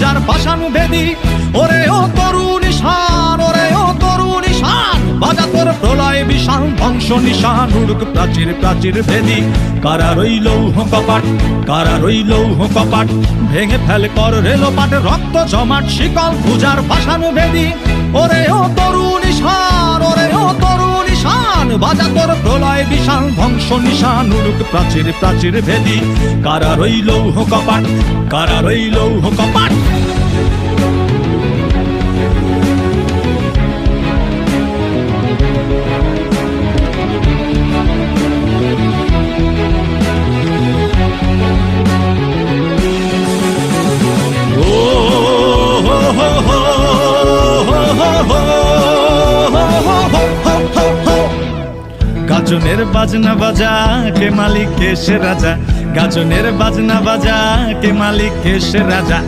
পূজার পাশানু ভেদি ওরে ও তরুণ ঈশান ওরে ও তরুণ ঈশান। বাজা তোর প্রলয় বিশাল ধ্বংস নিশান, উড়ুক প্রাচীর প্রাচীর ভেদি কারা রইল কপাট, কারা রইল কপাট? ভেঙে ফেল কর রেলোপাট রক্ত জমাট, শিকল পূজার পাশানু ভেদি ওরে ও তরুণ ঈশান ওরে ও তরুণ ঈশান। বাজা তোর প্রলয় বিশাল ধ্বংস নিশান, উড়ুক প্রাচীর প্রাচীর ভেদি কারা রইল কপাট, কারা রইল কপাট? গাজনের বাজনা বাজা, কে মালিক, কে সে রাজা গাজনের বাজনা বাজা, কে মালিক, কে সে রাজা!